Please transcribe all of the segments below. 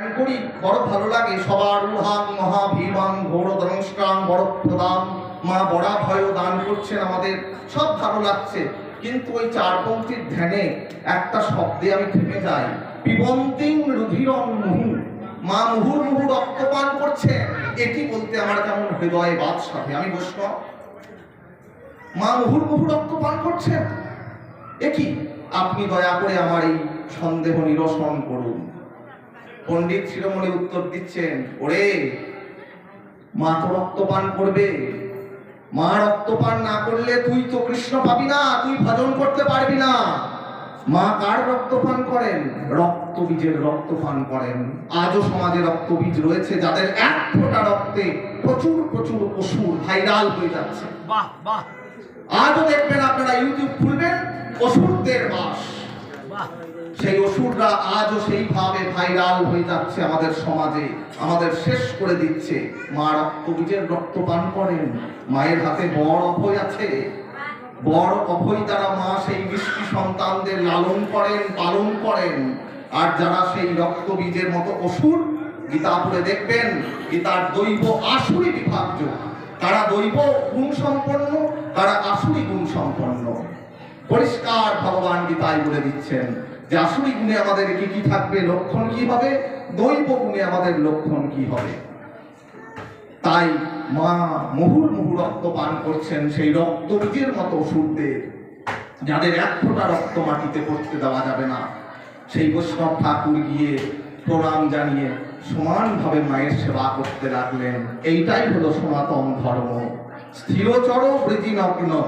করি, বড় ভালো লাগে। সবার উহাং, মহাভীমাং, ঘোর দ্রংষ্টাং বড় প্রদাম। মা বড়া ভয় দান করছেন আমাদের। সব ভালো লাগছে। কিন্তু ওই চার পঙ্ক্তির ধ্যানে একটা শব্দে আমি থেমে যাই। পিবন্তিং রুধিরং মুহু মা মুহুর মুহু রক্তপান করছে। এটি বলতে আমার কেমন হৃদয়ে বাদ সাথে আমি বৈষ্ণব। মা মুহুর মুহু রক্তপান করছেন। একই আপনি দয়া করে আমার এই সন্দেহ নিরসন করুন। পণ্ডিত শিরোমণি উত্তর দিচ্ছেন ওরে মা তো রক্তপান করবে। মা রক্তপান না করলে তুই তো কৃষ্ণ পাবি না তুই ভজন করতে পারবি না। মা কার রক্তপান করেন? রক্তবীজের রক্তপান করেন। আজও সমাজে রক্তবীজ রয়েছে যাদের এক ফোঁটা রক্তে প্রচুর প্রচুর অসুর ভাইরাল হয়ে যাচ্ছে। বাহ বাহ। আজও দেখবেন আপনারা ইউটিউব খুলবেন অসুরদের বাস। অসুররা আজও সেইভাবে ভাইরাল হয়ে যাচ্ছে আমাদের সমাজে, আমাদের শেষ করে দিচ্ছে। মা রক্তবীজের রক্ত পান করেন, মায়ের হাতে বড় অভয় আছে। বড় অভয় দ্বারা মা সেই মিষ্টি সন্তানদের লালন করেন, পালন করেন। আর যারা সেই রক্তবীজের মতো অসুর গীতা পড়ে দেখবেন, গীতার দৈব আসুরি বিভাগ্য তারা দৈব গুণ সম্পন্ন, তারা আসুরি গুণ সম্পন্ন। পরিষ্কার ভগবান গীতায় বলে দিচ্ছেন যে আসুরি গুণে আমাদের কি কি থাকবে, লক্ষণ কি হবে, দৈব গুণে আমাদের লক্ষণ কি হবে? তাই মা মুহুর মুহু রক্ত পান করছেন সেই রক্ত বীজের মতো সুরদের যাদের এক ফোঁটা রক্ত মাটিতে পড়তে দেওয়া যাবে না, সেই বৈষ্ণব ঠাকুর গিয়ে প্রণাম জানিয়ে সমানভাবে মায়ের সেবা করতে লাগলেন। এইটাই হলো সনাতন ধর্ম। স্থিরচর বৃজিনগ্ন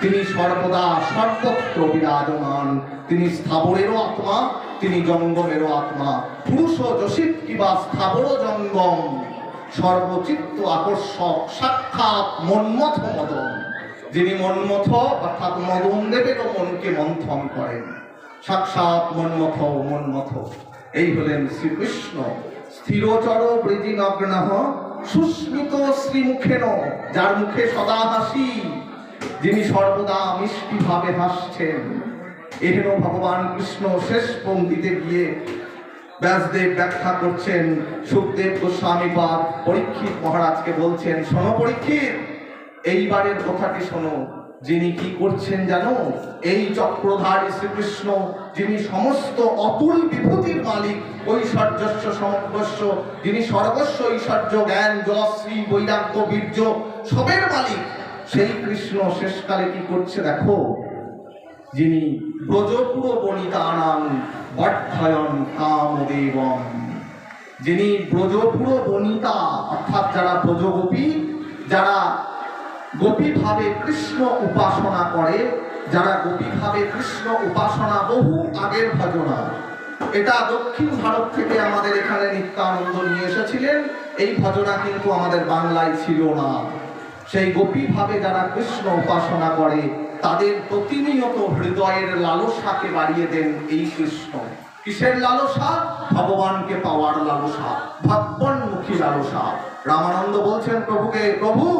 তিনি সর্বদা সর্বত্র বিরাজমান। তিনি স্থাবরেরও আত্মা, তিনি জঙ্গমেরও আত্মা। পুরুষ যশিত কিবা স্থাবর জঙ্গম? সর্বচিত্ত আকর্ষক, সাক্ষাৎ মন্মথ মদন। যিনি মন্মথ, অর্থাৎ মদন দেবেরও মনকে মন্থন করেন। সাক্ষাৎ মন্মথ মন্মথ। এই হলেন শ্রীকৃষ্ণ। স্থিরচর বৃজিনগ্ন সুস্মিত শ্রীমুখেন, যার মুখে সদা হাসি, যিনি সর্বদা মিষ্টি ভাবে হাসছেন। এহেন ভগবান কৃষ্ণ শেষ পঙ্ক্তিতে গিয়ে ব্যাসদেব ব্যাখ্যা করছেন, সুখদেব গোস্বামী বা পরীক্ষিত মহারাজকে বলছেন, শোনো পরীক্ষিত, এইবারের কথাটি শোনো। যিনি কি করছেন জানো? এই চক্রধারী শ্রীকৃষ্ণ, যিনি সমস্ত অতুল বিভূতির মালিক, ঐশ্বর্যস্ব, সমগ্রস্ব, যিনি সর্বস্ব ঐশ্বর্য, জ্ঞান যশ্রী বৈরাগ্য, বীর্য, সবের মালিক, সেই কৃষ্ণ শেষকালে কি করছে দেখো? যিনি ব্রজপুর বনিতানাং বর্ধয়ন কামদেবম। যিনি ব্রজপুর বনিতা অর্থাৎ যারা ব্রজগোপী, যারা গোপী ভাবে কৃষ্ণ উপাসনা করে, যারা গোপী ভাবে কৃষ্ণ উপাসনা বহু আগের ভজনা। এটা দক্ষিণ ভারত থেকে আমাদের এখানে নিত্যানন্দ নিয়ে এসেছিলেন। এই ভজনা কিন্তু আমাদের বাংলায় ছিল না। সেই গোপী ভাবে যারা কৃষ্ণ উপাসনা করে, তাদের প্রতিনিয়ত হৃদয়ের লালসাকে বাড়িয়ে দেন এই কৃষ্ণ। কিসের লালসা? ভগবানকে পাওয়ার লালসা, ভগবানমুখী লালসা। রামানন্দ বলছেন, প্রভুকে, প্রভু!